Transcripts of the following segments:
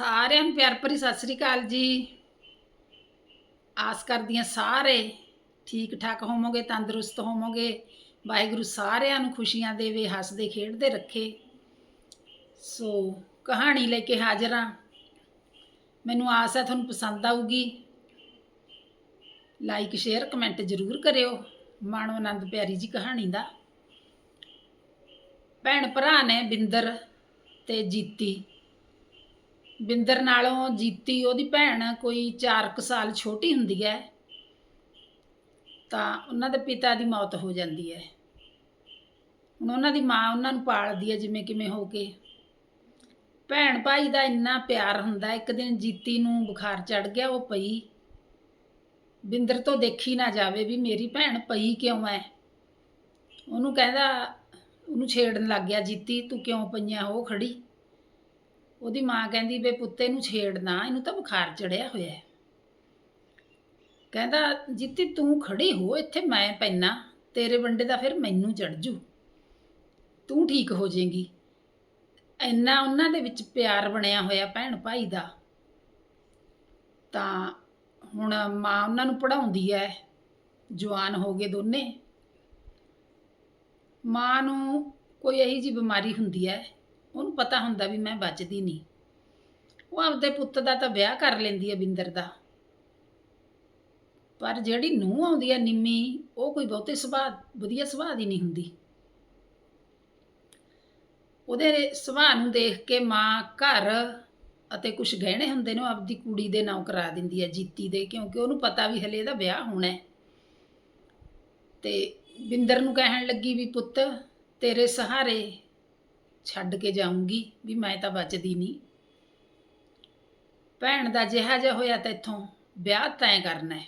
ਸਾਰਿਆਂ ਨੂੰ ਪਿਆਰ ਭਰੀ ਸਤਿ ਸ੍ਰੀ ਅਕਾਲ ਜੀ। ਆਸ ਕਰਦੀ ਹਾਂ ਸਾਰੇ ਠੀਕ ਠਾਕ ਹੋਵੋਗੇ, ਤੰਦਰੁਸਤ ਹੋਵੋਗੇ। ਵਾਹਿਗੁਰੂ ਸਾਰਿਆਂ ਨੂੰ ਖੁਸ਼ੀਆਂ ਦੇਵੇ, ਹੱਸਦੇ, ਖੇਡਦੇ ਰੱਖੇ। ਸੋ ਕਹਾਣੀ ਲੈ ਕੇ ਹਾਜ਼ਰ ਹਾਂ। ਮੈਨੂੰ ਆਸ ਹੈ ਤੁਹਾਨੂੰ ਪਸੰਦ ਆਊਗੀ। ਲਾਈਕ, ਸ਼ੇਅਰ, ਕਮੈਂਟ ਜ਼ਰੂਰ ਕਰਿਓ। ਮਾਣੋ ਆਨੰਦ ਪਿਆਰੀ ਜੀ ਕਹਾਣੀ ਦਾ। ਭੈਣ ਭਰਾ ਨੇ ਬਿੰਦਰ ਤੇ ਜੀਤੀ। ਬਿੰਦਰ ਨਾਲੋਂ ਜੀਤੀ ਉਹਦੀ ਭੈਣ ਕੋਈ 4 ਸਾਲ ਛੋਟੀ ਹੁੰਦੀ ਹੈ, ਤਾਂ ਉਹਨਾਂ ਦੇ ਪਿਤਾ ਦੀ ਮੌਤ ਹੋ ਜਾਂਦੀ ਹੈ। ਹੁਣ ਉਹਨਾਂ ਦੀ ਮਾਂ ਉਹਨਾਂ ਨੂੰ ਪਾਲਦੀ ਹੈ ਜਿਵੇਂ ਕਿਵੇਂ ਹੋ ਕੇ। ਭੈਣ ਭਾਈ ਦਾ ਇੰਨਾ ਪਿਆਰ ਹੁੰਦਾ, ਇੱਕ ਦਿਨ ਜੀਤੀ ਨੂੰ ਬੁਖਾਰ ਚੜ ਗਿਆ, ਉਹ ਪਈ। ਬਿੰਦਰ ਤੋਂ ਦੇਖੀ ਨਾ ਜਾਵੇ ਵੀ ਮੇਰੀ ਭੈਣ ਪਈ ਕਿਉਂ ਹੈ। ਉਹਨੂੰ ਕਹਿੰਦਾ, ਉਹਨੂੰ ਛੇੜਨ ਲੱਗ ਗਿਆ ਜੀਤੀ, ਤੂੰ ਕਿਉਂ ਪਈਆਂ, ਉਹ ਖੜੀ। ਉਹਦੀ ਮਾਂ ਕਹਿੰਦੀ ਵੇ ਪੁੱਤੇ ਨੂੰ ਛੇੜਨਾ, ਇਹਨੂੰ ਤਾਂ ਬੁਖਾਰ ਚੜਿਆ ਹੋਇਆ ਹੈ। ਕਹਿੰਦਾ, ਜੀਤੀ ਤੂੰ ਖੜੀ ਹੋ, ਇੱਥੇ ਮੈਂ ਪੈਣਾ ਤੇਰੇ ਵੰਡੇ ਦਾ ਫਿਰ ਮੈਨੂੰ ਚੜ ਜੂ ਤੂੰ ਠੀਕ ਹੋ ਜਾਏਗੀ। ਇੰਨਾ ਉਹਨਾਂ ਦੇ ਵਿੱਚ ਪਿਆਰ ਬਣਿਆ ਹੋਇਆ ਭੈਣ ਭਾਈ ਦਾ। ਤਾਂ ਹੁਣ ਮਾਂ ਉਹਨਾਂ ਨੂੰ ਪੜਾਉਂਦੀ ਹੈ, ਜਵਾਨ ਹੋ ਗਏ ਦੋਨੇ। ਮਾਂ ਨੂੰ ਕੋਈ ਇਹੀ ਜੀ ਬਿਮਾਰੀ ਹੁੰਦੀ ਹੈ ਉਹਨੂੰ ਪਤਾ ਹੁੰਦਾ ਵੀ ਮੈਂ ਬਚਦੀ ਨਹੀਂ। ਉਹ ਆਪਦੇ ਪੁੱਤ ਦਾ ਤਾਂ ਵਿਆਹ ਕਰ ਲੈਂਦੀ ਹੈ ਬਿੰਦਰ ਦਾ। ਪਰ ਜਿਹੜੀ ਨੂੰਹ ਆਉਂਦੀ ਹੈ ਨਿੰਮੀ, ਉਹ ਕੋਈ ਬਹੁਤੇ ਸੁਭਾਅ, ਵਧੀਆ ਸੁਭਾਅ ਦੀ ਨਹੀਂ ਹੁੰਦੀ। ਉਹਦੇ ਸੁਭਾਅ ਨੂੰ ਦੇਖ ਕੇ ਮਾਂ ਘਰ ਅਤੇ ਕੁਝ ਗਹਿਣੇ ਹੁੰਦੇ ਨੇ, ਉਹ ਆਪਦੀ ਕੁੜੀ ਦੇ ਨਾਂ ਕਰਾ ਦਿੰਦੀ ਹੈ ਜੀਤੀ ਦੇ, ਕਿਉਂਕਿ ਉਹਨੂੰ ਪਤਾ ਵੀ ਹਲੇ ਇਹਦਾ ਵਿਆਹ ਹੋਣਾ ਹੈ। ਤੇ ਬਿੰਦਰ ਨੂੰ ਕਹਿਣ ਲੱਗੀ ਵੀ ਪੁੱਤ, ਤੇਰੇ ਸਹਾਰੇ ਛੱਡ ਕੇ ਜਾਊਂਗੀ ਵੀ ਮੈਂ ਤਾਂ ਬਚਦੀ ਨਹੀਂ। ਭੈਣ ਦਾ ਜਿਹਾ ਜਿਹਾ ਹੋਇਆ ਤਾਂ ਇੱਥੋਂ ਵਿਆਹ ਤੈਅ ਕਰਨਾ ਹੈ।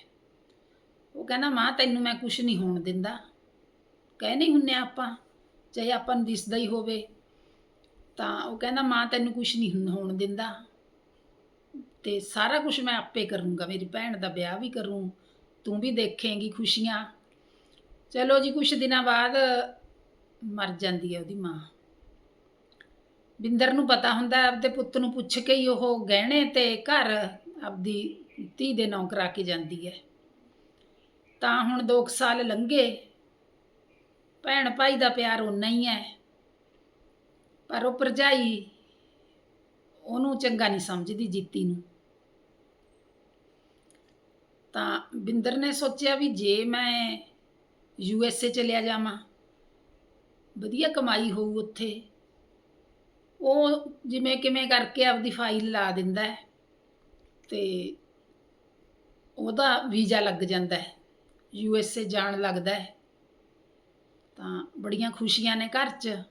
ਉਹ ਕਹਿੰਦਾ, ਮਾਂ, ਤੈਨੂੰ ਮੈਂ ਕੁਝ ਨਹੀਂ ਹੋਣ ਦਿੰਦਾ। ਕਹਿ ਨਹੀਂ ਹੁੰਨੇ ਆਪਾਂ, ਚਾਹੇ ਆਪਾਂ ਨੂੰ ਦਿਸਦਾ ਹੀ ਹੋਵੇ। ਤਾਂ ਉਹ ਕਹਿੰਦਾ, ਮਾਂ, ਤੈਨੂੰ ਕੁਝ ਨਹੀਂ ਹੋਣ ਦਿੰਦਾ। ਤੇ ਸਾਰਾ ਕੁਝ ਮੈਂ ਆਪੇ ਕਰੂੰਗਾ, ਮੇਰੀ ਭੈਣ ਦਾ ਵਿਆਹ ਵੀ ਕਰੂੰ, ਤੂੰ ਵੀ ਦੇਖੇਂਗੀ ਖੁਸ਼ੀਆਂ। ਚਲੋ ਜੀ ਕੁਝ ਦਿਨਾਂ ਬਾਅਦ ਮਰ ਜਾਂਦੀ ਹੈ ਉਹਦੀ ਮਾਂ। ਬਿੰਦਰ ਨੂੰ ਪਤਾ ਹੁੰਦਾ ਹੈ, ਆਪਦੇ ਪੁੱਤ ਨੂੰ ਪੁੱਛ ਕੇ ਹੀ ਉਹ ਗਹਿਣੇ ਤੇ ਘਰ ਆਪਦੀ ਧੀ ਦੇ ਨਾਂ ਕਰਾ ਕੇ ਜਾਂਦੀ ਹੈ। ਤਾਂ ਹੁਣ 2 ਸਾਲ ਲੰਘੇ, ਭੈਣ ਭਾਈ ਦਾ ਪਿਆਰ ਉਨਾ ਹੀ ਹੈ, ਪਰ ਉਹ ਭਰਜਾਈ ਉਹਨੂੰ ਚੰਗਾ ਨਹੀਂ ਸਮਝਦੀ ਜੀਤੀ ਨੂੰ। ਤਾਂ ਬਿੰਦਰ ਨੇ ਸੋਚਿਆ ਵੀ ਜੇ ਮੈਂ ਯੂ ਐਸ ਏ ਚਲਿਆ ਜਾਵਾਂ, ਵਧੀਆ ਕਮਾਈ ਹੋਊ ਉੱਥੇ ਉਹ ਜਿਵੇਂ ਕਿਵੇਂ ਕਰਕੇ ਆਪਦੀ ਫਾਈਲ ਲਾ ਦਿੰਦਾ ਹੈ ਤੇ ਉਹਦਾ ਵੀਜ਼ਾ ਲੱਗ ਜਾਂਦਾ ਹੈ ਯੂ ਐਸ ਏ ਜਾਣ ਲੱਗਦਾ ਹੈ। ਤਾਂ ਬੜੀਆਂ ਖੁਸ਼ੀਆਂ ਨੇ ਘਰ 'ਚ।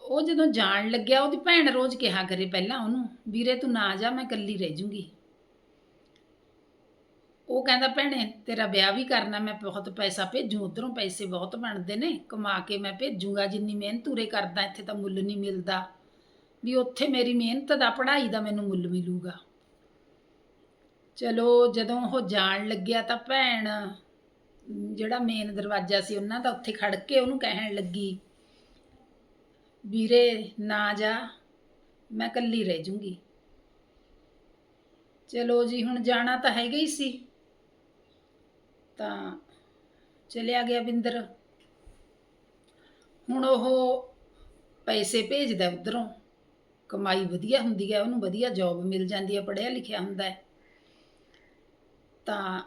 ਉਹ ਜਦੋਂ ਜਾਣ ਲੱਗਿਆ, ਉਹਦੀ ਭੈਣ ਰੋਜ਼ ਕਿਹਾ ਕਰੇ ਪਹਿਲਾਂ ਉਹਨੂੰ, ਵੀਰੇ ਤੂੰ ਨਾ ਜਾ, ਮੈਂ ਇਕੱਲੀ ਰਹਿ ਜੂੰਗੀ। ਉਹ ਕਹਿੰਦਾ, ਭੈਣੇ, ਤੇਰਾ ਵਿਆਹ ਵੀ ਕਰਨਾ, ਮੈਂ ਬਹੁਤ ਪੈਸਾ ਭੇਜੂ, ਉਧਰੋਂ ਪੈਸੇ ਬਹੁਤ ਬਣਦੇ ਨੇ, ਕਮਾ ਕੇ ਮੈਂ ਭੇਜੂਗਾ, ਜਿੰਨੀ ਮਿਹਨਤ ਉਰੇ ਕਰਦਾ, ਇੱਥੇ ਤਾਂ ਮੁੱਲ ਨਹੀਂ ਮਿਲਦਾ। ਵੀ ਉੱਥੇ ਮੇਰੀ ਮਿਹਨਤ ਦਾ, ਪੜ੍ਹਾਈ ਦਾ ਮੈਨੂੰ ਮੁੱਲ ਮਿਲੂਗਾ। ਚਲੋ, ਜਦੋਂ ਉਹ ਜਾਣ ਲੱਗਿਆ ਤਾਂ ਭੈਣ, ਜਿਹੜਾ ਮੇਨ ਦਰਵਾਜ਼ਾ ਸੀ ਉਹਨਾਂ ਦਾ ਉੱਥੇ ਖੜ ਕੇ ਉਹਨੂੰ ਕਹਿਣ ਲੱਗੀ, ਵੀਰੇ, ਨਾ ਜਾ, ਮੈਂ ਇਕੱਲੀ ਰਹਿ ਜੂੰਗੀ। ਚਲੋ ਜੀ, ਹੁਣ ਜਾਣਾ ਤਾਂ ਹੈਗਾ ਹੀ ਸੀ। ਤਾਂ ਚਲਿਆ ਗਿਆ ਬਿੰਦਰ। ਹੁਣ ਉਹ ਪੈਸੇ ਭੇਜਦਾ ਉਧਰੋਂ। ਕਮਾਈ ਵਧੀਆ ਹੁੰਦੀ ਹੈ, ਉਹਨੂੰ ਵਧੀਆ ਜੌਬ ਮਿਲ ਜਾਂਦੀ ਹੈ, ਪੜ੍ਹਿਆ ਲਿਖਿਆ ਹੁੰਦਾ ਹੈ। ਤਾਂ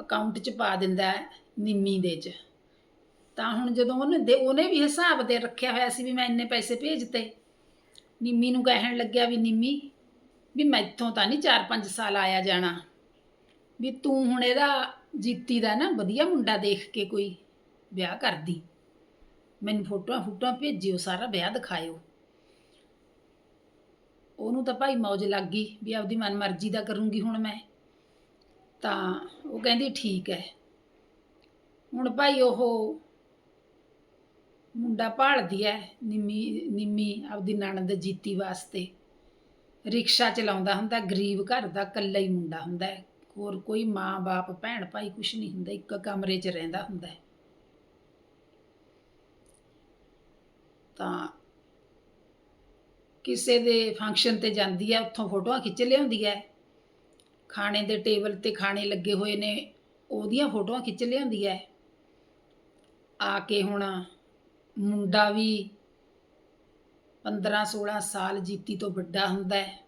ਅਕਾਊਂਟ 'ਚ ਪਾ ਦਿੰਦਾ ਹੈ ਨਿੰਮੀ ਦੇ 'ਚ। ਤਾਂ ਹੁਣ ਜਦੋਂ ਉਹਨੇ ਦੇ ਉਹਨੇ ਵੀ ਹਿਸਾਬ 'ਤੇ ਰੱਖਿਆ ਹੋਇਆ ਸੀ ਵੀ ਮੈਂ ਇੰਨੇ ਪੈਸੇ ਭੇਜਤੇ। ਨਿੰਮੀ ਨੂੰ ਕਹਿਣ ਲੱਗਿਆ ਵੀ ਨਿੰਮੀ, ਵੀ ਮੈਥੋਂ ਤਾਂ ਨਹੀਂ 4-5 ਸਾਲ ਆਇਆ ਜਾਣਾ। ਵੀ ਤੂੰ ਹੁਣ ਇਹਦਾ ਜੀਤੀ ਦਾ ਨਾ ਵਧੀਆ ਮੁੰਡਾ ਦੇਖ ਕੇ ਕੋਈ ਵਿਆਹ ਕਰਦੀ। ਮੈਨੂੰ ਫੋਟੋਆਂ ਫੋਟੋਆਂ ਭੇਜਿਓ, ਸਾਰਾ ਵਿਆਹ ਦਿਖਾਇਓ। ਉਹਨੂੰ ਤਾਂ ਭਾਈ ਮੌਜ ਲੱਗ ਗਈ ਵੀ ਆਪਦੀ ਮਨਮਰਜ਼ੀ ਦਾ ਕਰੂੰਗੀ ਹੁਣ ਮੈਂ। ਤਾਂ ਉਹ ਕਹਿੰਦੀ ਠੀਕ ਹੈ ਹੁਣ ਭਾਈ ਉਹ ਮੁੰਡਾ ਭਾਲਦੀ ਹੈ ਨਿੰਮੀ ਨਿੰਮੀ ਆਪਦੀ ਨਣਦ ਜੀਤੀ ਵਾਸਤੇ। ਰਿਕਸ਼ਾ ਚਲਾਉਂਦਾ ਹੁੰਦਾ, ਗਰੀਬ ਘਰ ਦਾ ਇਕੱਲਾ ਹੀ ਮੁੰਡਾ ਹੁੰਦਾ ਹੋਰ ਕੋਈ ਮਾਂ ਬਾਪ, ਭੈਣ ਭਾਈ ਕੁਛ ਨਹੀਂ ਹੁੰਦਾ, ਇੱਕ ਕਮਰੇ 'ਚ ਰਹਿੰਦਾ ਹੁੰਦਾ ਹੈ। ਤਾਂ ਕਿਸੇ ਦੇ ਫੰਕਸ਼ਨ ਤੇ ਜਾਂਦੀ ਹੈ, ਉੱਥੋਂ ਫੋਟੋਆਂ ਖਿੱਚ ਲਿਆਉਂਦੀ ਹੈ। ਖਾਣੇ ਦੇ ਟੇਬਲ ਤੇ ਖਾਣੇ ਲੱਗੇ ਹੋਏ ਨੇ, ਉਹਦੀਆਂ ਫੋਟੋਆਂ ਖਿੱਚ ਲਿਆਉਂਦੀ ਹੈ। ਆ ਕੇ ਹੁਣ ਮੁੰਡਾ ਵੀ 15 16 ਸਾਲ ਜੀਤੀ ਤੋਂ ਵੱਡਾ ਹੁੰਦਾ ਹੈ।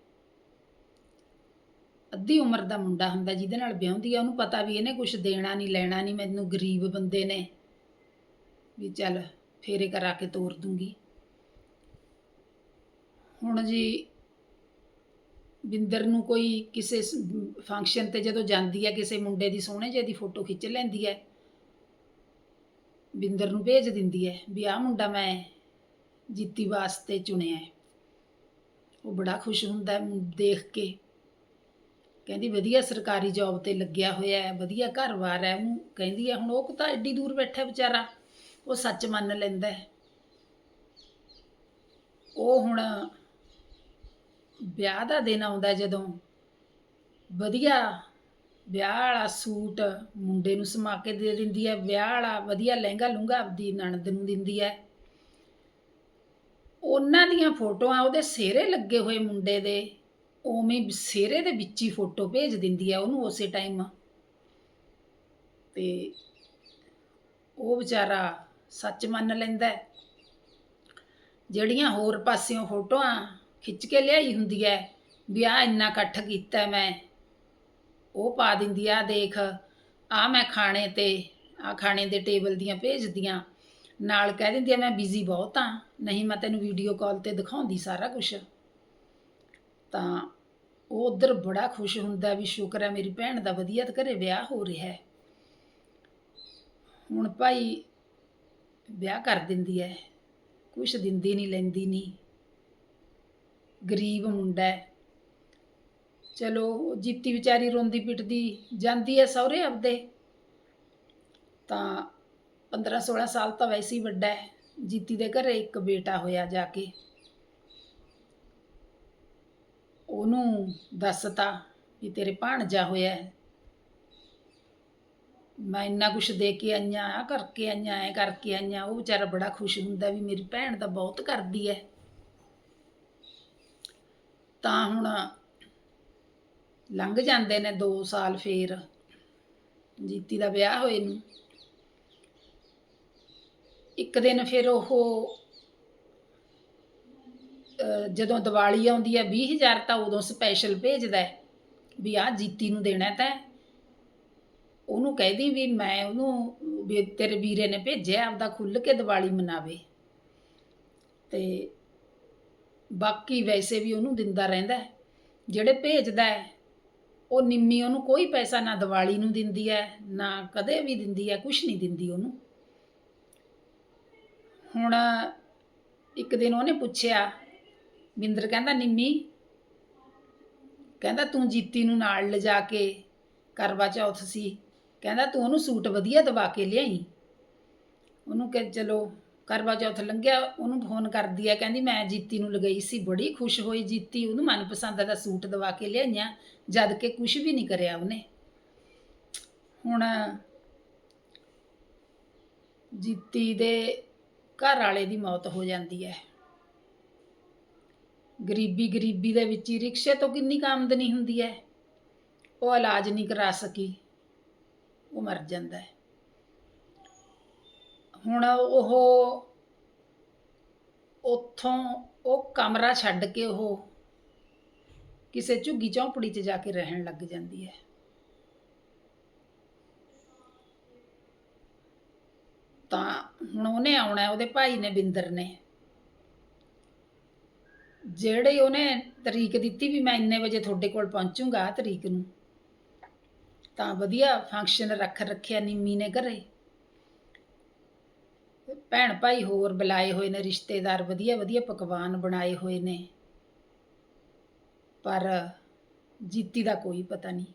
ਅੱਧੀ ਉਮਰ ਦਾ ਮੁੰਡਾ ਹੁੰਦਾ ਜਿਹਦੇ ਨਾਲ ਵਿਆਹੁੰਦੀ ਆ, ਉਹਨੂੰ ਪਤਾ ਵੀ ਇਹਨੇ ਕੁਝ ਦੇਣਾ ਨਹੀਂ, ਲੈਣਾ ਨਹੀਂ, ਮੈਨੂੰ ਗਰੀਬ ਬੰਦੇ ਨੇ। ਵੀ ਚੱਲ ਫੇਰੇ ਕਰਾ ਕੇ ਤੋਰ ਦੂੰਗੀ। ਹੁਣ ਜੀ ਬਿੰਦਰ ਨੂੰ ਕੋਈ ਕਿਸੇ ਫੰਕਸ਼ਨ ਤੇ ਜਦੋਂ ਜਾਂਦੀ ਹੈ ਕਿਸੇ ਮੁੰਡੇ ਦੀ ਸੋਹਣੇ ਜਿਹੇ ਦੀ ਫੋਟੋ ਖਿੱਚ ਲੈਂਦੀ ਹੈ ਬਿੰਦਰ ਨੂੰ ਭੇਜ ਦਿੰਦੀ ਹੈ ਵੀ ਆਹ ਮੁੰਡਾ ਮੈਂ ਜਿੱਤੀ ਵਾਸਤੇ ਚੁਣਿਆ ਹੈ। ਉਹ ਬੜਾ ਖੁਸ਼ ਹੁੰਦਾ ਦੇਖ ਕੇ। ਕਹਿੰਦੀ ਵਧੀਆ ਸਰਕਾਰੀ ਜੌਬ ਤੇ ਲੱਗਿਆ ਹੋਇਆ ਹੈ, ਵਧੀਆ ਘਰ-ਬਾਰ ਹੈ ਉਹ ਕਹਿੰਦੀ ਹੈ, ਹੁਣ ਉਹ ਤਾਂ ਐਡੀ ਦੂਰ ਬੈਠਾ ਵਿਚਾਰਾ, ਉਹ ਸੱਚ ਮੰਨ ਲੈਂਦਾ ਹੈ। ਉਹ ਹੁਣ ਵਿਆਹ ਦਾ ਦਿਨ ਆਉਂਦਾ ਜਦੋਂ, ਵਧੀਆ ਵਿਆਹ ਵਾਲਾ ਸੂਟ ਮੁੰਡੇ ਨੂੰ ਸਮਾ ਕੇ ਦੇ ਦਿੰਦੀ ਹੈ, ਵਿਆਹ ਵਾਲਾ ਵਧੀਆ ਲਹਿੰਗਾ ਲੁੰਗਾ ਆਪਦੀ ਨਣਦ ਨੂੰ ਦਿੰਦੀ ਹੈ। ਉਹਨਾਂ ਦੀਆਂ ਫੋਟੋਆਂ ਉਹਦੇ ਸਿਹਰੇ ਲੱਗੇ ਹੋਏ ਮੁੰਡੇ ਦੇ ਉਵੇਂ ਹੀ ਸਿਹਰੇ ਦੇ ਵਿੱਚ ਹੀ ਫੋਟੋ ਭੇਜ ਦਿੰਦੀ ਹੈ ਉਹਨੂੰ ਉਸੇ ਟਾਈਮ ਤੇ ਉਹ ਵਿਚਾਰਾ ਸੱਚ ਮੰਨ ਲੈਂਦਾ ਹੈ। ਜਿਹੜੀਆਂ ਹੋਰ ਪਾਸਿਓਂ ਫੋਟੋਆਂ ਖਿੱਚ ਕੇ ਲਿਆਈ ਹੁੰਦੀ ਹੈ, ਵੀ ਆ ਇੰਨਾ ਇਕੱਠ ਕੀਤਾ ਮੈਂ, ਉਹ ਪਾ ਦਿੰਦੀ ਆ ਦੇਖ ਆ ਮੈਂ ਖਾਣੇ ਤੇ ਆ ਖਾਣੇ ਦੇ ਟੇਬਲ ਦੀਆਂ ਭੇਜਦੀਆਂ। ਨਾਲ ਕਹਿ ਦਿੰਦੀ ਆ, ਮੈਂ ਬਿਜ਼ੀ ਬਹੁਤ ਆ ਨਹੀਂ ਮੈਂ ਤੈਨੂੰ ਵੀਡੀਓ ਕਾਲ ਤੇ ਦਿਖਾਉਂਦੀ ਸਾਰਾ ਕੁਝ ਤਾਂ ਉਹ ਉਧਰ ਬੜਾ ਖੁਸ਼ ਹੁੰਦਾ ਵੀ ਸ਼ੁਕਰ ਹੈ ਮੇਰੀ ਭੈਣ ਦਾ ਵਧੀਆ ਤੇ ਘਰੇ ਵਿਆਹ ਹੋ ਰਿਹਾ ਹੈ। ਹੁਣ ਭਾਈ ਵਿਆਹ ਕਰ ਦਿੰਦੀ ਹੈ। ਕੁਛ ਦਿੰਦੀ ਨਹੀਂ, ਲੈਂਦੀ ਨਹੀਂ। ਗਰੀਬ ਮੁੰਡਾ ਹੈ। ਚਲੋ, ਉਹ ਜੀਤੀ ਵਿਚਾਰੀ ਰੋਂਦੀ ਪਿੱਟਦੀ ਜਾਂਦੀ ਹੈ ਸਹੁਰੇ ਆਪਦੇ। ਤਾਂ 15 16 ਸਾਲ ਤਾਂ ਵੈਸੇ ਹੀ ਵੱਡਾ ਹੈ। ਜੀਤੀ ਦੇ ਘਰੇ ਇੱਕ ਬੇਟਾ ਹੋਇਆ ਜਾ ਕੇ। ਉਹਨੂੰ ਦੱਸਤਾ ਵੀ ਤੇਰੇ ਭਾਣਜਾ ਹੋਇਆ ਹੈ। ਮੈਂ ਇੰਨਾ ਕੁਛ ਦੇ ਕੇ ਆਈਆਂ ਆ ਕਰਕੇ ਆਈਆਂ, ਐ ਕਰਕੇ ਆਈਆਂ, ਉਹ ਵਿਚਾਰਾ ਬੜਾ ਖੁਸ਼ ਹੁੰਦਾ ਵੀ ਮੇਰੀ ਭੈਣ ਤਾਂ ਬਹੁਤ ਕਰਦੀ ਐ ਤਾਂ ਹੁਣ ਲੰਘ ਜਾਂਦੇ ਨੇ 2 ਸਾਲ ਫੇਰ, ਜੀਤੀ ਦਾ ਵਿਆਹ ਹੋਏ ਨੂੰ। ਇੱਕ ਦਿਨ ਫਿਰ ਉਹ ਜਦੋਂ ਦੀਵਾਲੀ ਆਉਂਦੀ ਹੈ 20000 ਤਾਂ ਉਦੋਂ ਸਪੈਸ਼ਲ ਭੇਜਦਾ ਹੈ ਵੀ ਆ ਜੀਤੀ ਨੂੰ ਦੇਣਾ ਤਾਂ ਉਹਨੂੰ ਕਹਿਦੀ ਵੀ ਮੈਂ ਉਹਨੂੰ ਵੀ ਤੇਰੇ ਵੀਰੇ ਨੇ ਭੇਜਿਆ ਆਪਦਾ ਖੁੱਲ ਕੇ ਦੀਵਾਲੀ ਮਨਾਵੇ। ਤੇ ਬਾਕੀ ਵੈਸੇ ਵੀ ਉਹਨੂੰ ਦਿੰਦਾ ਰਹਿੰਦਾ ਜਿਹੜੇ ਭੇਜਦਾ ਹੈ, ਉਹ ਨਿੰਮੀ ਉਹਨੂੰ ਕੋਈ ਪੈਸਾ ਨਾ ਦੀਵਾਲੀ ਨੂੰ ਦਿੰਦੀ ਹੈ, ਨਾ ਕਦੇ ਵੀ ਦਿੰਦੀ ਹੈ ਕੁਝ ਨਹੀਂ ਦਿੰਦੀ ਉਹਨੂੰ। ਹੁਣ ਇੱਕ ਦਿਨ ਉਹਨੇ ਪੁੱਛਿਆ ਮਿੰਦਰ ਕਹਿੰਦਾ, ਨਿੰਮੀ, ਕਹਿੰਦਾ ਤੂੰ ਜੀਤੀ ਨੂੰ ਨਾਲ ਲਿਜਾ ਕੇ ਕਰਵਾ ਚੌਥ ਸੀ। ਕਹਿੰਦਾ ਤੂੰ ਉਹਨੂੰ ਸੂਟ ਵਧੀਆ ਦਵਾ ਕੇ ਲਿਆਈ। ਉਹਨੂੰ ਕਿ ਚਲੋ ਕਰਵਾ ਚੌਥ ਲੰਘਿਆ, ਉਹਨੂੰ ਫੋਨ ਕਰਦੀ ਆ, ਕਹਿੰਦੀ ਮੈਂ ਜੀਤੀ ਨੂੰ ਲਗਾਈ ਸੀ, ਬੜੀ ਖੁਸ਼ ਹੋਈ ਜੀਤੀ। ਉਹਨੂੰ ਮਨਪਸੰਦ ਦਾ ਸੂਟ ਦਵਾ ਕੇ ਲਿਆਈਆਂ, ਜਦ ਕਿ ਕੁਝ ਵੀ ਨਹੀਂ ਕਰਿਆ ਉਹਨੇ। ਹੁਣ ਜੀਤੀ ਦੇ ਘਰ ਵਾਲੇ ਦੀ ਮੌਤ ਹੋ ਜਾਂਦੀ ਹੈ। ਗਰੀਬੀ ਗਰੀਬੀ ਦੇ ਵਿੱਚ ਹੀ ਰਿਕਸ਼ੇ ਤੋਂ ਕਿੰਨੀ ਕੁ ਆਮਦਨੀ ਹੁੰਦੀ ਹੈ? ਉਹ ਇਲਾਜ ਨਹੀਂ ਕਰਾ ਸਕੀ। ਉਹ ਮਰ ਜਾਂਦਾ ਹੈ। ਹੁਣ ਉਹ ਉੱਥੋਂ ਉਹ ਕਮਰਾ ਛੱਡ ਕੇ ਉਹ ਕਿਸੇ ਝੁੱਗੀ ਝੌਂਪੜੀ 'ਚ ਜਾ ਕੇ ਰਹਿਣ ਲੱਗ ਜਾਂਦੀ ਹੈ। ਤਾਂ ਹੁਣ ਉਹਨੇ ਆਉਣਾ ਉਹਦੇ ਭਾਈ ਨੇ ਬਿੰਦਰ ਨੇ। ਜਿਹੜੇ ਉਹਨੇ ਤਰੀਕ ਦਿੱਤੀ ਵੀ ਮੈਂ ਇੰਨੇ ਵਜੇ ਤੁਹਾਡੇ ਕੋਲ ਪਹੁੰਚੂੰਗਾ ਆਹ ਤਰੀਕ ਨੂੰ, ਤਾਂ ਵਧੀਆ ਫੰਕਸ਼ਨ ਰੱਖ ਰੱਖਿਆ ਨਿੰਮੀ ਨੇ ਘਰੇ। ਭੈਣ ਭਾਈ ਹੋਰ ਬੁਲਾਏ ਹੋਏ ਨੇ, ਰਿਸ਼ਤੇਦਾਰ ਵਧੀਆ ਵਧੀਆ ਪਕਵਾਨ ਬਣਾਏ ਹੋਏ ਨੇ, ਪਰ ਜੀਤੀ ਦਾ ਕੋਈ ਪਤਾ ਨਹੀਂ।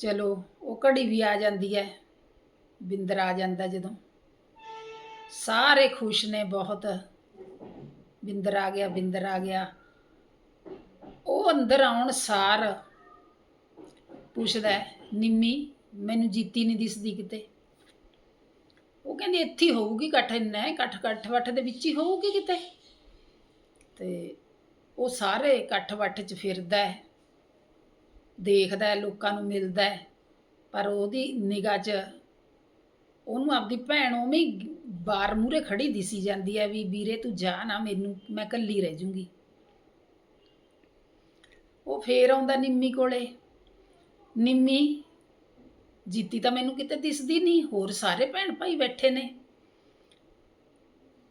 ਚਲੋ, ਉਹ ਘੜੀ ਵੀ ਆ ਜਾਂਦੀ ਹੈ, ਬਿੰਦਰ ਆ ਜਾਂਦਾ ਜਦੋਂ। ਸਾਰੇ ਖੁਸ਼ ਨੇ ਬਹੁਤ। ਬਿੰਦਰ ਆ ਗਿਆ, ਬਿੰਦਰ ਆ ਗਿਆ। ਉਹ ਅੰਦਰ ਆਉਣ ਸਾਰ ਪੁੱਛਦਾ ਨਿੰਮੀ, ਮੈਨੂੰ ਜੀਤੀ ਨਹੀਂ ਦਿਸਦੀ ਕਿਤੇ? ਉਹ ਕਹਿੰਦੀ, ਇੱਥੇ ਹੋਊਗੀ ਇਕੱਠ, ਇੰਨਾ ਇਕੱਠ ਇਕੱਠ ਵੱਠ ਦੇ ਵਿੱਚ ਹੀ ਹੋਊਗੀ ਕਿਤੇ? ਤੇ ਉਹ ਸਾਰੇ ਇਕੱਠ ਵੱਠ 'ਚ ਫਿਰਦਾ ਹੈ, ਦੇਖਦਾ ਹੈ, ਲੋਕਾਂ ਨੂੰ ਮਿਲਦਾ ਹੈ, ਪਰ ਉਹਦੀ ਨਿਗਾਹ 'ਚ ਉਹਨੂੰ ਆਪਦੀ ਭੈਣ ਉਵੇਂ ਹੀ ਬਾਰ ਮੂਰੇ ਖੜੀ ਦਿਸੀ ਜਾਂਦੀ ਹੈ ਵੀ ਵੀਰੇ ਤੂੰ ਜਾ ਨਾ, ਮੈਨੂੰ, ਮੈਂ ਇਕੱਲੀ ਰਹਿ ਜੂੰਗੀ। ਉਹ ਫੇਰ ਆਉਂਦਾ ਨਿੰਮੀ ਕੋਲੇ। ਨਿੰਮੀ, ਜੀਤੀ ਤਾਂ ਮੈਨੂੰ ਕਿਤੇ ਦਿਸਦੀ ਨਹੀਂ, ਹੋਰ ਸਾਰੇ ਭੈਣ ਭਾਈ ਬੈਠੇ ਨੇ।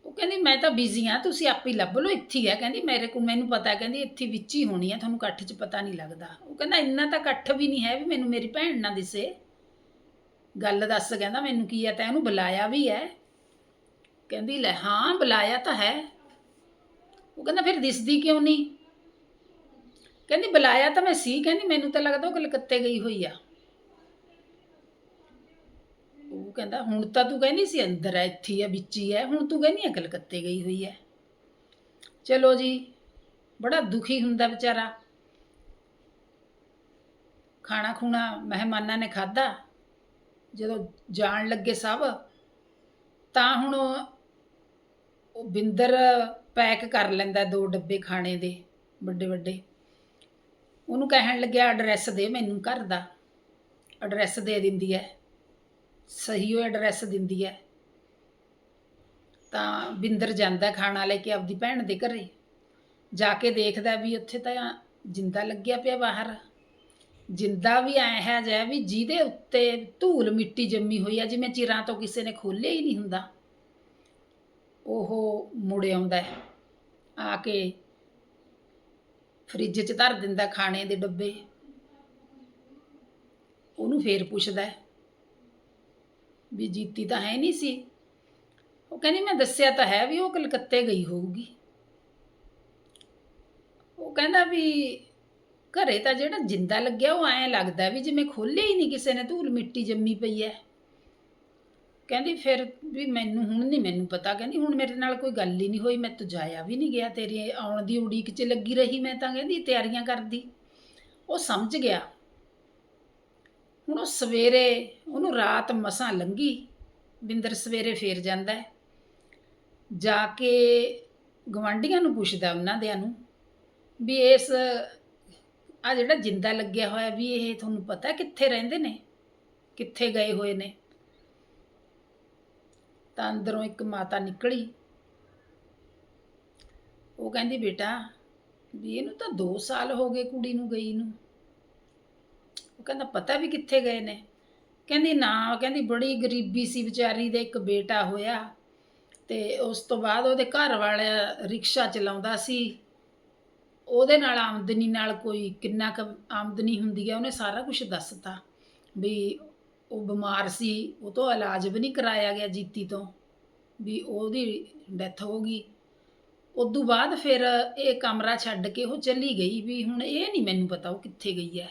ਉਹ ਕਹਿੰਦੀ, ਮੈਂ ਤਾਂ ਬਿਜ਼ੀ ਆ, ਤੁਸੀਂ ਆਪ ਹੀ ਲੱਭ ਲਓ, ਇੱਥੇ ਹੀ ਆ। ਕਹਿੰਦੀ, ਮੇਰੇ ਕੋਲ ਮੈਨੂੰ ਪਤਾ, ਕਹਿੰਦੀ, ਇੱਥੇ ਵਿੱਚ ਹੀ ਹੋਣੀ ਆ, ਤੁਹਾਨੂੰ ਇਕੱਠ 'ਚ ਪਤਾ ਨਹੀਂ ਲੱਗਦਾ। ਉਹ ਕਹਿੰਦਾ, ਇੰਨਾ ਤਾਂ ਇਕੱਠ ਵੀ ਨਹੀਂ ਹੈ ਵੀ ਮੈਨੂੰ ਮੇਰੀ ਭੈਣ ਨਾ ਦਿਸੇ। ਗੱਲ ਦੱਸ, ਕਹਿੰਦਾ, ਮੈਨੂੰ ਕੀ ਆ ਤੈਂ ਉਹਨੂੰ ਬੁਲਾਇਆ ਵੀ ਹੈ। ਕਹਿੰਦੀ, ਲੈ ਹਾਂ, ਬੁਲਾਇਆ ਤਾਂ ਹੈ। ਉਹ ਕਹਿੰਦਾ, ਫਿਰ ਦਿਸਦੀ ਕਿਉਂ ਨਹੀਂ ਕਹਿੰਦੀ, ਬੁਲਾਇਆ ਤਾਂ ਮੈਂ ਸੀ। ਕਹਿੰਦੀ, ਮੈਨੂੰ ਤਾਂ ਲੱਗਦਾ ਉਹ ਕਲਕੱਤੇ ਗਈ ਹੋਈ ਆ। ਉਹ ਕਹਿੰਦਾ, ਹੁਣ ਤਾਂ ਤੂੰ ਕਹਿੰਦੀ ਸੀ, ਅੰਦਰ ਹੈ, ਇੱਥੇ ਹੀ ਵਿੱਚ ਹੀ ਹੈ। ਹੁਣ ਤੂੰ ਕਹਿੰਦੀ ਹੈ ਕਲਕੱਤੇ ਗਈ ਹੋਈ ਹੈ। ਚਲੋ ਜੀ, ਬੜਾ ਦੁਖੀ ਹੁੰਦਾ ਵਿਚਾਰਾ। ਖਾਣਾ ਖੂਣਾ ਮਹਿਮਾਨਾਂ ਨੇ ਖਾਦਾ ਜਦੋਂ ਜਾਣ ਲੱਗੇ ਸਭ, ਤਾਂ ਹੁਣ ਉਹ ਬਿੰਦਰ ਪੈਕ ਕਰ ਲੈਂਦਾ ਦੋ ਡੱਬੇ ਖਾਣੇ ਦੇ, ਵੱਡੇ ਵੱਡੇ। ਉਹਨੂੰ ਕਹਿਣ ਲੱਗਿਆ ਐਡਰੈਸ ਦੇ ਮੈਨੂੰ ਘਰ ਦਾ। ਐਡਰੈਸ ਦੇ ਦਿੰਦੀ ਹੈ ਸਹੀ ਉਹ ਐਡਰੈਸ ਦਿੰਦੀ ਹੈ ਤਾਂ ਬਿੰਦਰ ਜਾਂਦਾ ਖਾਣਾ ਲੈ ਕੇ ਆਪਦੀ ਭੈਣ ਦੇ ਘਰੇ। ਜਾ ਕੇ ਦੇਖਦਾ ਵੀ ਉੱਥੇ ਤਾਂ ਜਿੰਦਾ ਲੱਗਿਆ ਪਿਆ ਬਾਹਰ। ਜਿੰਦਾ ਵੀ ਐ ਹੈ ਜਿਹਾ ਵੀ ਜਿਹਦੇ ਉੱਤੇ ਧੂਲ ਮਿੱਟੀ ਜੰਮੀ ਹੋਈ ਆ, ਜਿਵੇਂ ਚਿਰਾਂ ਤੋਂ ਕਿਸੇ ਨੇ ਖੋਲਿਆ ਹੀ ਨਹੀਂ ਹੁੰਦਾ। ਉਹ ਮੁੜ ਆਉਂਦਾ ਆ ਕੇ ਫ੍ਰਿਜ 'ਚ ਧਰ ਦਿੰਦਾ ਖਾਣੇ ਦੇ ਡੱਬੇ। ਉਹਨੂੰ ਫੇਰ ਪੁੱਛਦਾ ਵੀ ਜੀਤੀ ਤਾਂ ਹੈ ਨਹੀਂ ਸੀ। ਉਹ ਕਹਿੰਦੀ, ਮੈਂ ਦੱਸਿਆ ਤਾਂ ਹੈ ਵੀ ਉਹ ਕਲਕੱਤੇ ਗਈ ਹੋਊਗੀ। ਉਹ ਕਹਿੰਦਾ ਵੀ ਘਰੇ ਤਾਂ ਜਿਹੜਾ ਜਿੰਦਾ ਲੱਗਿਆ, ਉਹ ਐਂ ਲੱਗਦਾ ਵੀ ਜਿਵੇਂ ਖੋਲਿਆ ਹੀ ਨਹੀਂ ਕਿਸੇ ਨੇ, ਧੂਲ ਮਿੱਟੀ ਜੰਮੀ ਪਈ ਐ ਕਹਿੰਦੀ ਫਿਰ ਵੀ ਮੈਨੂੰ ਹੁਣ ਨਹੀਂ ਮੈਨੂੰ ਪਤਾ, ਕਹਿੰਦੀ ਹੁਣ ਮੇਰੇ ਨਾਲ ਕੋਈ ਗੱਲ ਹੀ ਨਹੀਂ ਹੋਈ, ਮੈਂ ਤਾਂ ਜਾਇਆ ਵੀ ਨਹੀਂ ਗਿਆ, ਤੇਰੀ ਆਉਣ ਦੀ ਉਡੀਕ 'ਚ ਲੱਗੀ ਰਹੀ ਮੈਂ ਤਾਂ, ਕਹਿੰਦੀ ਤਿਆਰੀਆਂ ਕਰਦੀ। ਉਹ ਸਮਝ ਗਿਆ। ਹੁਣ ਉਹ ਸਵੇਰੇ, ਉਹਨੂੰ ਰਾਤ ਮਸਾਂ ਲੰਗੀ ਬਿੰਦਰ ਸਵੇਰੇ ਫੇਰ ਜਾਂਦਾ ਹੈ। ਜਾ ਕੇ ਗਵਾਂਢੀਆਂ ਨੂੰ ਪੁੱਛਦਾ ਉਹਨਾਂ ਦਿਆਂ ਨੂੰ ਵੀ ਇਸ ਆ ਜਿਹੜਾ ਜਿੰਦਾ ਲੱਗਿਆ ਹੋਇਆ ਵੀ ਇਹ ਤੁਹਾਨੂੰ ਪਤਾ ਕਿੱਥੇ ਰਹਿੰਦੇ ਨੇ, ਕਿੱਥੇ ਗਏ ਹੋਏ ਨੇ? ਤਾਂ ਅੰਦਰੋਂ ਇੱਕ ਮਾਤਾ ਨਿਕਲੀ। ਉਹ ਕਹਿੰਦੀ, ਬੇਟਾ, ਵੀ ਇਹਨੂੰ ਤਾਂ 2 ਸਾਲ ਹੋ ਗਏ ਕੁੜੀ ਨੂੰ ਗਈ ਨੂੰ। ਉਹ ਕਹਿੰਦਾ, ਪਤਾ ਵੀ ਕਿੱਥੇ ਗਏ ਨੇ? ਕਹਿੰਦੀ, ਨਾ ਕਹਿੰਦੀ, ਬੜੀ ਗਰੀਬੀ ਸੀ ਵਿਚਾਰੀ ਦੇ, ਇੱਕ ਬੇਟਾ ਹੋਇਆ ਤੇ ਉਸ ਤੋਂ ਬਾਅਦ ਉਹਦੇ ਘਰ ਵਾਲਾ ਰਿਕਸ਼ਾ ਚਲਾਉਂਦਾ ਸੀ। ਉਹਦੇ ਨਾਲ ਆਮਦਨੀ ਨਾਲ ਕੋਈ ਕਿੰਨਾ ਕੁ ਆਮਦਨੀ ਹੁੰਦੀ ਹੈ ਉਹਨੇ ਸਾਰਾ ਕੁਝ ਦੱਸਤਾ ਵੀ ਉਹ ਬਿਮਾਰ ਸੀ, ਉਹ ਤੋਂ ਇਲਾਜ ਵੀ ਨਹੀਂ ਕਰਾਇਆ ਗਿਆ ਜੀਤੀ ਤੋਂ, ਵੀ ਉਹਦੀ ਡੈਥ ਹੋ ਗਈ। ਉਦੋਂ ਬਾਅਦ ਫਿਰ ਇਹ ਕਮਰਾ ਛੱਡ ਕੇ ਉਹ ਚਲੀ ਗਈ, ਵੀ ਹੁਣ ਇਹ ਨਹੀਂ ਮੈਨੂੰ ਪਤਾ ਉਹ ਕਿੱਥੇ ਗਈ ਹੈ,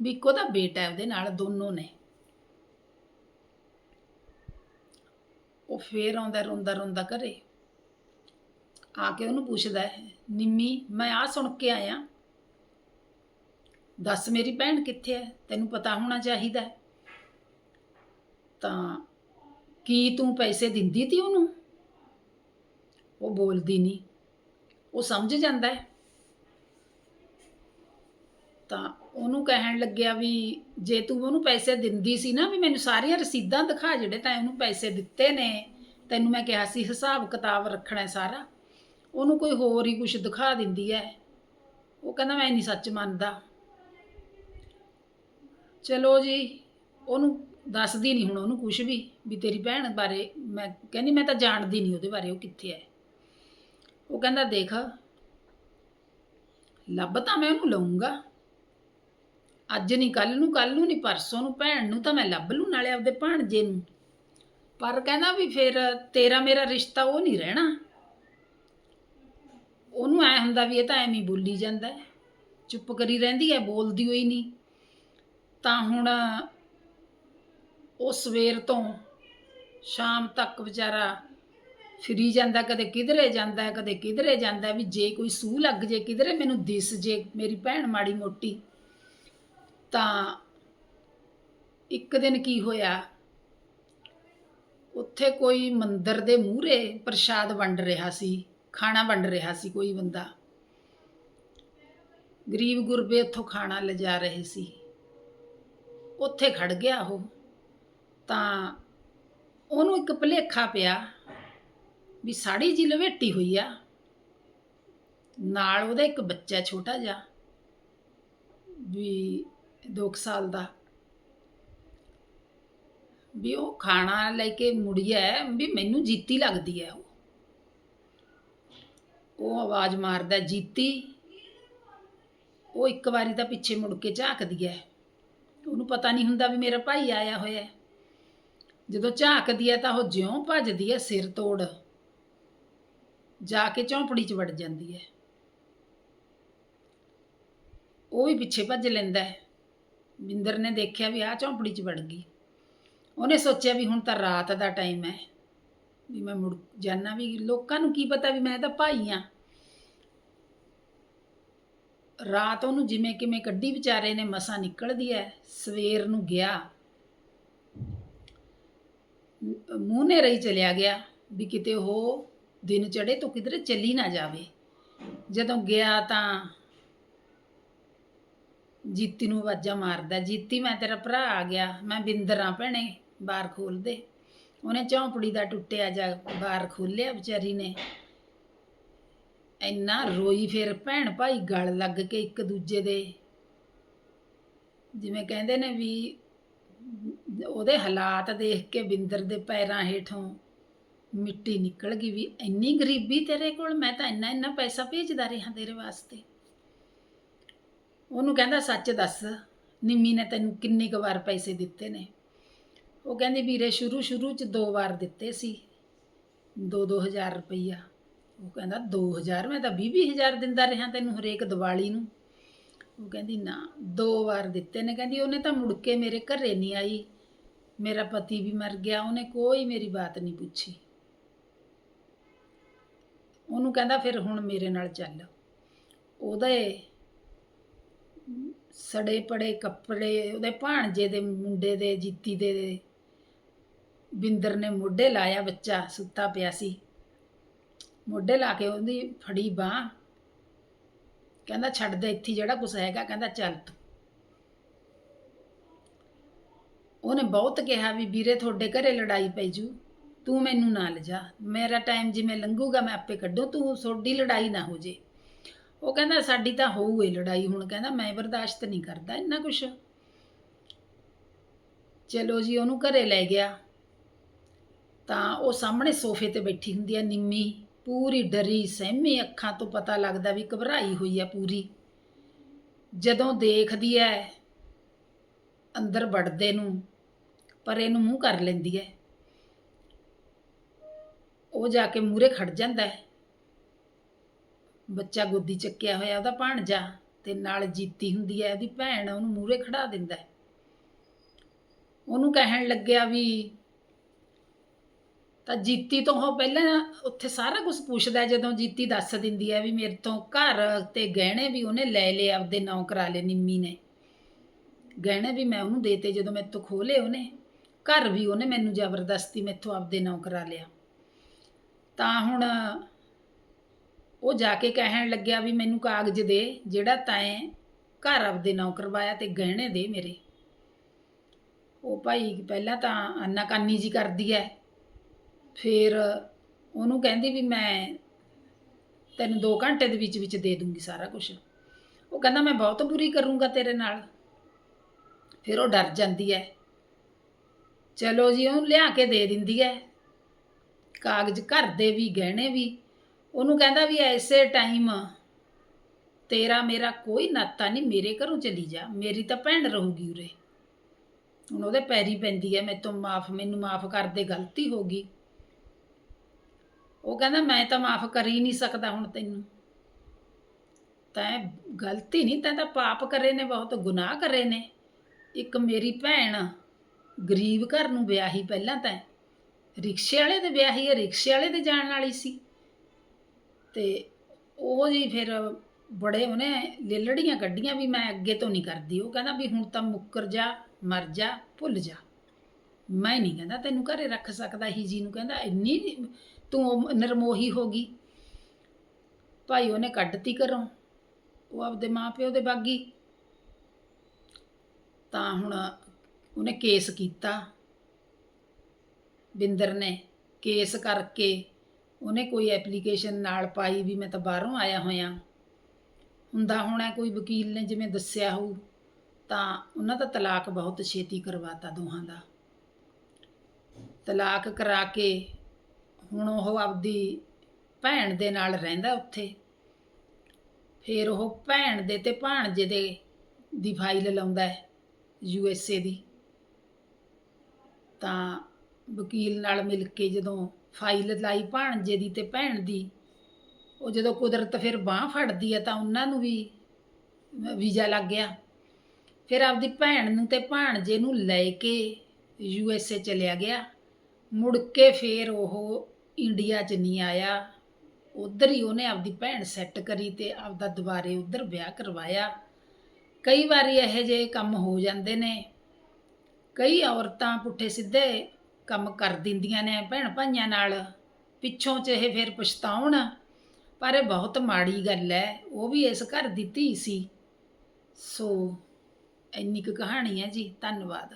ਵੀ ਇੱਕੋ ਦਾ ਬੇਟਾ ਹੈ ਉਹਦੇ ਨਾਲ, ਦੋਨੋਂ ਨੇ। ਉਹ ਫੇਰ ਆਉਂਦਾ ਰੋਂਦਾ ਰੋਂਦਾ ਘਰੇ, ਆ ਕੇ ਉਹਨੂੰ ਪੁੱਛਦਾ ਹੈ, ਨਿੰਮੀ, ਮੈਂ ਆ ਸੁਣ ਕੇ ਆਇਆ। ਦੱਸ ਮੇਰੀ ਭੈਣ ਕਿੱਥੇ ਹੈ? ਤੈਨੂੰ ਪਤਾ ਹੋਣਾ ਚਾਹੀਦਾ ਹੈ। ਤਾਂ ਕੀ ਤੂੰ ਪੈਸੇ ਦਿੰਦੀ ਤੀ ਉਹਨੂੰ? ਉਹ ਬੋਲਦੀ ਨਹੀਂ। ਉਹ ਸਮਝ ਜਾਂਦਾ ਹੈ। ਤਾਂ ਉਹਨੂੰ ਕਹਿਣ ਲੱਗਿਆ ਵੀ ਜੇ ਤੂੰ ਉਹਨੂੰ ਪੈਸੇ ਦਿੰਦੀ ਸੀ ਨਾ ਵੀ ਮੈਨੂੰ ਸਾਰੀਆਂ ਰਸੀਦਾਂ ਦਿਖਾ ਜਿਹੜੇ ਤਾਂ ਉਹਨੂੰ ਪੈਸੇ ਦਿੱਤੇ ਨੇ, ਤੈਨੂੰ ਮੈਂ ਕਿਹਾ ਸੀ ਹਿਸਾਬ ਕਿਤਾਬ ਰੱਖਣਾ ਸਾਰਾ। ਉਹਨੂੰ ਕੋਈ ਹੋਰ ਹੀ ਕੁਝ ਦਿਖਾ ਦਿੰਦੀ ਹੈ। ਉਹ ਕਹਿੰਦਾ ਮੈਂ ਨਹੀਂ ਸੱਚ ਮੰਨਦਾ। ਚਲੋ ਜੀ, ਉਹਨੂੰ ਦੱਸਦੀ ਨਹੀਂ ਹੁਣ ਉਹਨੂੰ ਕੁਝ ਵੀ ਵੀ ਤੇਰੀ ਭੈਣ ਬਾਰੇ ਮੈਂ ਕਹਿੰਦੀ ਮੈਂ ਤਾਂ ਜਾਣਦੀ ਨਹੀਂ ਉਹਦੇ ਬਾਰੇ, ਉਹ ਕਿੱਥੇ ਹੈ ਉਹ ਕਹਿੰਦਾ ਦੇਖ, ਲੱਭ ਤਾਂ ਮੈਂ ਉਹਨੂੰ ਲਊਂਗਾ। ਅੱਜ ਨਹੀਂ ਕੱਲ ਨੂੰ ਕੱਲ ਨੂੰ ਨਹੀਂ ਪਰਸੋਂ ਨੂੰ, ਭੈਣ ਨੂੰ ਤਾਂ ਮੈਂ ਲੱਭ ਲੂ ਨਾਲੇ ਆਪਦੇ ਭਾਣਜੇ ਨੂੰ। ਪਰ ਕਹਿੰਦਾ ਵੀ ਫਿਰ ਤੇਰਾ ਮੇਰਾ ਰਿਸ਼ਤਾ ਉਹ ਨਹੀਂ ਰਹਿਣਾ। ਉਹਨੂੰ ਐ ਹੁੰਦਾ ਵੀ ਇਹ ਤਾਂ ਐਵੇਂ ਬੋਲੀ ਜਾਂਦਾ ਚੁੱਪ ਕਰੀ ਰਹਿੰਦੀ ਹੈ ਬੋਲਦੀ ਹੋਈ ਨਹੀਂ ਤਾਂ ਹੁਣ ਉਹ ਸਵੇਰ ਤੋਂ ਸ਼ਾਮ ਤੱਕ ਵਿਚਾਰਾ ਫਿਰੀ ਜਾਂਦਾ, ਕਦੇ ਕਿਧਰੇ ਜਾਂਦਾ, ਕਦੇ ਕਿਧਰੇ ਜਾਂਦਾ ਵੀ ਜੇ ਕੋਈ ਸੂਹ ਲੱਗ ਜੇ ਕਿਧਰੇ, ਮੈਨੂੰ ਦਿਸ ਜੇ ਮੇਰੀ ਭੈਣ ਮਾੜੀ ਮੋਟੀ। ਤਾਂ ਇੱਕ ਦਿਨ ਕੀ ਹੋਇਆ, ਉੱਥੇ ਕੋਈ ਮੰਦਰ ਦੇ ਮੂਹਰੇ ਪ੍ਰਸ਼ਾਦ ਵੰਡ ਰਿਹਾ ਸੀ, ਖਾਣਾ ਵੰਡ ਰਿਹਾ ਸੀ ਕੋਈ ਬੰਦਾ। ਗਰੀਬ ਗੁਰਬੇ ਉੱਥੋਂ ਖਾਣਾ ਲਿਜਾ ਰਹੇ ਸੀ। ਉੱਥੇ ਖੜ ਗਿਆ ਉਹ। ਤਾਂ ਉਹਨੂੰ ਇੱਕ ਭੁਲੇਖਾ ਪਿਆ ਵੀ ਸਾੜੀ ਜੀ ਲਵੇਟੀ ਹੋਈ ਆ। ਨਾਲ ਉਹਦਾ ਇੱਕ ਬੱਚਾ ਛੋਟਾ ਜਿਹਾ ਵੀ 2 ਸਾਲ ਦਾ। ਵੀ ਉਹ ਖਾਣਾ ਲੈ ਕੇ ਮੁੜਿਆ ਹੈ, ਵੀ ਮੈਨੂੰ ਜੀਤੀ ਲੱਗਦੀ ਹੈ ਉਹ। ਉਹ ਆਵਾਜ਼ ਮਾਰਦਾ ਜੀਤੀ? ਉਹ ਇੱਕ ਵਾਰੀ ਤਾਂ ਪਿੱਛੇ ਮੁੜ ਕੇ ਝਾਕਦੀ ਹੈ ਉਹਨੂੰ ਪਤਾ ਨਹੀਂ ਹੁੰਦਾ ਵੀ ਮੇਰਾ ਭਾਈ ਆਇਆ ਹੋਇਆ ਹੈ ਜਦੋਂ ਝਾਕਦੀ ਹੈ ਤਾਂ ਉਹ ਜਿਉਂ ਭੱਜਦੀ ਹੈ ਸਿਰ ਤੋੜ। ਜਾ ਕੇ ਝੌਂਪੜੀ 'ਚ ਵੜ ਜਾਂਦੀ ਹੈ। ਉਹ ਵੀ ਪਿੱਛੇ ਭੱਜ ਲੈਂਦਾ ਹੈ। ਬਿੰਦਰ ਨੇ ਦੇਖਿਆ ਵੀ ਆਹ ਝੌਂਪੜੀ 'ਚ ਵੜ ਗਈ। ਉਹਨੇ ਸੋਚਿਆ ਵੀ ਹੁਣ ਤਾਂ ਰਾਤ ਦਾ ਟਾਈਮ ਹੈ। ਵੀ ਮੈਂ ਮੁੜ ਜਾਣਾ ਵੀ ਲੋਕਾਂ ਨੂੰ ਕੀ ਪਤਾ ਵੀ ਮੈਂ ਤਾਂ ਭਾਈ ਆ ਰਾਤ ਉਹਨੂੰ ਜਿਵੇਂ ਕਿਵੇਂ ਕੱਢੀ ਵਿਚਾਰੇ ਨੇ ਮਸਾਂ ਨਿਕਲਦੀ ਐ ਸਵੇਰ ਨੂੰ ਗਿਆ। ਮੂੰਹ ਨੇ ਰਹੀ ਚਲਿਆ ਗਿਆ ਵੀ ਕਿਤੇ ਉਹ ਦਿਨ ਚੜੇ ਤੋਂ ਕਿਧਰੇ ਚੱਲੀ ਨਾ ਜਾਵੇ। ਜਦੋਂ ਗਿਆ ਤਾਂ ਜੀਤੀ ਨੂੰ ਆਵਾਜ਼ਾਂ ਮਾਰਦਾ, ਜੀਤੀ, ਮੈਂ ਤੇਰਾ ਭਰਾ ਆ ਗਿਆ, ਮੈਂ ਬਿੰਦਰਾਂ ਭੈਣੇ, ਬਾਰ ਖੋਲ ਦੇ। ਉਹਨੇ ਝੌਂਪੜੀ ਦਾ ਟੁੱਟਿਆ ਜਾ ਬਾਰ ਖੋਲਿਆ ਵਿਚਾਰੀ ਨੇ। ਇੰਨਾ ਰੋਈ ਫਿਰ ਭੈਣ ਭਾਈ ਗਲ ਲੱਗ ਕੇ ਇੱਕ ਦੂਜੇ ਦੇ। ਜਿਵੇਂ ਕਹਿੰਦੇ ਨੇ ਵੀ ਉਹਦੇ ਹਾਲਾਤ ਦੇਖ ਕੇ ਬਿੰਦਰ ਦੇ ਪੈਰਾਂ ਹੇਠੋਂ ਮਿੱਟੀ ਨਿਕਲ ਗਈ ਵੀ ਇੰਨੀ ਗਰੀਬੀ ਤੇਰੇ ਕੋਲ, ਮੈਂ ਤਾਂ ਇੰਨਾ ਇੰਨਾ ਪੈਸਾ ਭੇਜਦਾ ਰਿਹਾ ਤੇਰੇ ਵਾਸਤੇ। ਉਹਨੂੰ ਕਹਿੰਦਾ, ਸੱਚ ਦੱਸ, ਨਿੰਮੀ ਨੇ ਤੈਨੂੰ ਕਿੰਨੇ ਕੁ ਵਾਰ ਪੈਸੇ ਦਿੱਤੇ ਨੇ? ਉਹ ਕਹਿੰਦੀ, ਵੀਰੇ ਸ਼ੁਰੂ ਸ਼ੁਰੂ ਚ ਦੋ ਵਾਰ ਦਿੱਤੇ ਸੀ 2-2000 ਰੁਪਈਆ। ਉਹ ਕਹਿੰਦਾ 2000 ਮੈਂ ਤਾਂ 20-20000 ਦਿੰਦਾ ਰਿਹਾ ਤੈਨੂੰ ਹਰੇਕ ਦੀਵਾਲੀ ਨੂੰ। ਉਹ ਕਹਿੰਦੀ, ਨਾ, ਦੋ ਵਾਰ ਦਿੱਤੇ ਨੇ। ਕਹਿੰਦੀ, ਉਹਨੇ ਤਾਂ ਮੁੜ ਕੇ ਮੇਰੇ ਘਰੇ ਨਹੀਂ ਆਈ। ਮੇਰਾ ਪਤੀ ਵੀ ਮਰ ਗਿਆ, ਉਹਨੇ ਕੋਈ ਮੇਰੀ ਬਾਤ ਨਹੀਂ ਪੁੱਛੀ। ਉਹਨੂੰ ਕਹਿੰਦਾ ਫਿਰ ਹੁਣ ਮੇਰੇ ਨਾਲ ਚੱਲ। ਉਹਦੇ ਸੜੇ ਪੜੇ ਕੱਪੜੇ, ਉਹਦੇ ਭਾਣਜੇ ਦੇ ਮੁੰਡੇ ਦੇ, ਜੀਤੀ ਦੇ ਬਿੰਦਰ ਨੇ ਮੋਢੇ ਲਾਇਆ ਬੱਚਾ, ਸੁੱਤਾ ਪਿਆ ਸੀ। ਮੋਢੇ ਲਾ ਕੇ ਉਹਦੀ ਫੜੀ ਬਾਹ। ਕਹਿੰਦਾ ਛੱਡ ਦੇ, ਇੱਥੇ ਜਿਹੜਾ ਕੁਛ ਹੈਗਾ, ਕਹਿੰਦਾ ਚੱਲ ਤੂੰ। ਉਹਨੇ ਬਹੁਤ ਕਿਹਾ ਵੀ ਵੀਰੇ ਤੁਹਾਡੇ ਘਰੇ ਲੜਾਈ ਪਈ ਜੂ, ਤੂੰ ਮੈਨੂੰ ਨਾ ਲਿਜਾ ਮੇਰਾ ਟਾਈਮ ਜਿਵੇਂ ਲੰਘੂਗਾ ਮੈਂ ਆਪੇ ਕੱਢੂ, ਤੂੰ ਤੁਹਾਡੀ ਲੜਾਈ ਨਾ ਹੋ ਜੇ। ਉਹ ਕਹਿੰਦਾ ਸਾਡੀ ਤਾਂ ਹੋਊ ਏ ਲੜਾਈ, ਹੁਣ ਕਹਿੰਦਾ ਮੈਂ ਬਰਦਾਸ਼ਤ ਨਹੀਂ ਕਰਦਾ ਇੰਨਾ ਕੁਛ। ਚਲੋ ਜੀ, ਉਹਨੂੰ ਘਰੇ ਲੈ ਗਿਆ। ਤਾਂ ਉਹ ਸਾਹਮਣੇ ਸੋਫੇ ਤੇ ਬੈਠੀ ਹੁੰਦੀ ਆ, ਨਿੰਮੀ, ਪੂਰੀ ਡਰੀ, ਸਹਿਮੀ ਅੱਖਾਂ ਤੋਂ ਪਤਾ ਲੱਗਦਾ ਵੀ ਘਬਰਾਈ ਹੋਈ ਆ ਪੂਰੀ। ਜਦੋਂ ਦੇਖਦੀ ਐ ਅੰਦਰ ਵੜਦੇ ਨੂੰ, ਪਰ ਇਹਨੂੰ ਮੂੰਹ ਕਰ ਲੈਂਦੀ ਹੈ ਉਹ ਜਾ ਕੇ ਮੂਰੇ ਖੜ ਜਾਂਦਾ ਹੈ ਬੱਚਾ ਗੋਦੀ ਚੱਕਿਆ ਹੋਇਆ ਉਹਦਾ ਭਾਣਜਾ ਤੇ ਨਾਲ ਜੀਤੀ ਹੁੰਦੀ ਹੈ ਉਹਦੀ ਭੈਣ ਉਹਨੂੰ ਮੂਰੇ ਖੜਾ ਦਿੰਦਾ ਹੈ ਉਹਨੂੰ ਕਹਿਣ ਲੱਗਿਆ ਵੀ, ਤਾਂ ਜੀਤੀ ਤੋਂ ਉਹ ਪਹਿਲਾਂ ਉੱਥੇ ਸਾਰਾ ਕੁਝ ਪੁੱਛਦਾ ਜਦੋਂ ਜੀਤੀ ਦੱਸ ਦਿੰਦੀ ਹੈ ਵੀ ਮੇਰੇ ਤੋਂ ਘਰ ਤੇ ਗਹਿਣੇ ਵੀ ਉਹਨੇ ਲੈ ਲਏ, ਆਪਦੇ ਨਾਂ ਕਰਾ ਲਏ, ਨਿੰਮੀ ਨੇ। ਗਹਿਣੇ ਵੀ ਮੈਂ ਉਹਨੂੰ ਦੇਤੇ ਜਦੋਂ ਮੈਂ ਤੋਂ ਖੋਲੇ ਉਹਨੇ। ਘਰ ਵੀ ਉਹਨੇ ਮੈਨੂੰ ਜ਼ਬਰਦਸਤੀ ਮੈਥੋਂ ਆਪਦੇ ਨਾਂ ਕਰਾ ਲਿਆ। ਤਾਂ ਹੁਣ ਉਹ ਜਾ ਕੇ ਕਹਿਣ ਲੱਗਿਆ ਵੀ ਮੈਨੂੰ ਕਾਗਜ਼ ਦੇ, ਜਿਹੜਾ ਤੈਂ ਘਰ ਆਪਦੇ ਨਾਂ ਕਰਵਾਇਆ ਤੇ ਗਹਿਣੇ ਦੇ ਮੇਰੇ। ਉਹ ਭਾਈ ਪਹਿਲਾਂ ਤਾਂ ਆਨਾਕਾਨੀ ਜੀ ਕਰਦੀ ਐ। ਫਿਰ ਉਹਨੂੰ ਕਹਿੰਦੀ ਵੀ ਮੈਂ ਤੈਨੂੰ 2 ਘੰਟੇ ਦੇ ਵਿੱਚ ਵਿੱਚ ਦੇ ਦੂੰਗੀ ਸਾਰਾ ਕੁਝ ਉਹ ਕਹਿੰਦਾ, ਮੈਂ ਬਹੁਤ ਬੁਰੀ ਕਰੂੰਗਾ ਤੇਰੇ ਨਾਲ। ਫਿਰ ਉਹ ਡਰ ਜਾਂਦੀ ਹੈ ਚਲੋ ਜੀ, ਉਹਨੂੰ ਲਿਆ ਕੇ ਦੇ ਦਿੰਦੀ ਹੈ ਕਾਗਜ਼ ਘਰ ਦੇ ਵੀ, ਗਹਿਣੇ ਵੀ। ਉਹਨੂੰ ਕਹਿੰਦਾ ਵੀ ਐਸੇ ਟਾਈਮ ਤੇਰਾ ਮੇਰਾ ਕੋਈ ਨਾਤਾ ਨਹੀਂ, ਮੇਰੇ ਘਰੋਂ ਚਲੀ ਜਾ। ਮੇਰੀ ਤਾਂ ਭੈਣ ਰਹੂਗੀ ਉਰੇ। ਹੁਣ ਉਹਦੇ ਪੈਰੀ ਪੈਂਦੀ ਐ ਮੈਥੋਂ ਮਾਫ, ਮੈਨੂੰ ਮਾਫ ਕਰ ਦੇ, ਗਲਤੀ ਹੋ ਗਈ। ਉਹ ਕਹਿੰਦਾ, ਮੈਂ ਤਾਂ ਮਾਫ ਕਰ ਹੀ ਨਹੀਂ ਸਕਦਾ ਹੁਣ ਤੈਨੂੰ। ਤੈਂ ਗਲਤੀ ਨਹੀਂ, ਤੈਂ ਤਾਂ ਪਾਪ ਕਰੇ ਨੇ, ਬਹੁਤ ਗੁਨਾਹ ਕਰੇ ਨੇ। ਇੱਕ ਮੇਰੀ ਭੈਣ ਗਰੀਬ ਘਰ ਨੂੰ ਵਿਆਹੀ ਪਹਿਲਾਂ ਤਾਂ ਰਿਕਸ਼ੇ ਵਾਲੇ ਦੇ ਵਿਆਹੀ ਹੈ, ਰਿਕਸ਼ੇ ਵਾਲੇ ਦੇ ਜਾਣ ਵਾਲੀ ਸੀ। ਤੇ ਉਹ ਜੀ ਫਿਰ ਬੜੇ ਉਹਨੇ ਲੇਲੜੀਆਂ ਕੱਢੀਆਂ ਵੀ ਮੈਂ ਅੱਗੇ ਤੋਂ ਨਹੀਂ ਕਰਦੀ। ਉਹ ਕਹਿੰਦਾ ਵੀ ਹੁਣ ਤਾਂ ਮੁੱਕਰ ਜਾ, ਮਰ ਜਾ, ਭੁੱਲ ਜਾ। ਮੈਂ ਨਹੀਂ ਕਹਿੰਦਾ ਤੈਨੂੰ ਘਰੇ ਰੱਖ ਸਕਦਾ ਹੀ ਜੀ ਨੂੰ, ਕਹਿੰਦਾ ਇੰਨੀ ਤੂੰ ਉਹ ਨਰਮੋਹੀ ਹੋ ਗਈ। ਭਾਈ ਉਹਨੇ ਕੱਢਤੀ ਘਰੋਂ। ਉਹ ਆਪਦੇ ਮਾਪਿਓ ਦੇ ਬਾਗੀ। ਤਾਂ ਹੁਣ ਉਹਨੇ ਕੇਸ ਕੀਤਾ। ਬਿੰਦਰ ਨੇ ਕੇਸ ਕਰਕੇ ਉਹਨੇ ਕੋਈ ਐਪਲੀਕੇਸ਼ਨ ਨਾਲ ਪਾਈ ਵੀ ਮੈਂ ਤਾਂ ਬਾਹਰੋਂ ਆਇਆ ਹੋਇਆ। ਹੁੰਦਾ ਹੋਣਾ ਕੋਈ ਵਕੀਲ ਨੇ ਜਿਵੇਂ ਦੱਸਿਆ ਹੋਊ, ਤਾਂ ਉਹਨਾਂ ਦਾ ਤਲਾਕ ਬਹੁਤ ਛੇਤੀ ਕਰਵਾਤਾ ਦੋਹਾਂ ਦਾ। ਤਲਾਕ ਕਰਾ ਕੇ ਹੁਣ ਉਹ ਆਪਦੀ ਭੈਣ ਦੇ ਨਾਲ ਰਹਿੰਦਾ ਉੱਥੇ। ਫਿਰ ਉਹ ਭੈਣ ਦੇ ਤੇ ਭਾਣਜੇ ਦੇ ਦੀ ਫਾਈਲ ਲਾਉਂਦਾ ਹੈ। ਯੂ ਐਸ ਏ ਦੀ। ਤਾਂ ਵਕੀਲ ਨਾਲ ਮਿਲ ਕੇ ਜਦੋਂ ਫਾਈਲ ਲਾਈ ਭਾਣਜੇ ਦੀ ਤੇ ਭੈਣ ਦੀ, ਉਹ ਜਦੋਂ ਕੁਦਰਤ ਫਿਰ ਬਾਹ ਫੜਦੀ ਹੈ ਤਾਂ ਉਹਨਾਂ ਨੂੰ ਵੀ ਵੀਜ਼ਾ ਲੱਗ ਗਿਆ। ਫਿਰ ਆਪਦੀ ਭੈਣ ਨੂੰ ਤੇ ਭਾਣਜੇ ਨੂੰ ਲੈ ਕੇ ਯੂ ਐਸ ਏ ਚਲਿਆ ਗਿਆ। ਮੁੜ ਕੇ ਫਿਰ ਉਹ ਇੰਡੀਆ 'ਚ ਨਹੀਂ ਆਇਆ। ਉਧਰ ਹੀ ਉਹਨੇ ਆਪਦੀ ਭੈਣ ਸੈੱਟ ਕਰੀ ਤੇ ਆਪਦਾ ਦੁਬਾਰੇ ਉਧਰ ਵਿਆਹ ਕਰਵਾਇਆ। ਕਈ ਵਾਰੀ ਇਹੋ ਜਿਹੇ ਕੰਮ ਹੋ ਜਾਂਦੇ ਨੇ। ਕਈ ਔਰਤਾਂ ਪੁੱਠੇ ਸਿੱਧੇ ਕੰਮ ਕਰ ਦਿੰਦੀਆਂ ਨੇ ਭੈਣ ਭਾਈਆਂ ਨਾਲ। ਪਿੱਛੋਂ ਚ ਇਹ ਫਿਰ ਪਛਤਾਉਣ, ਪਰ ਇਹ ਬਹੁਤ ਮਾੜੀ ਗੱਲ ਹੈ ਉਹ ਵੀ ਇਸ ਘਰ ਦੀ ਧੀ ਸੀ। ਸੋ, ਇੰਨੀ ਕੁ ਕਹਾਣੀ ਹੈ ਜੀ, ਧੰਨਵਾਦ।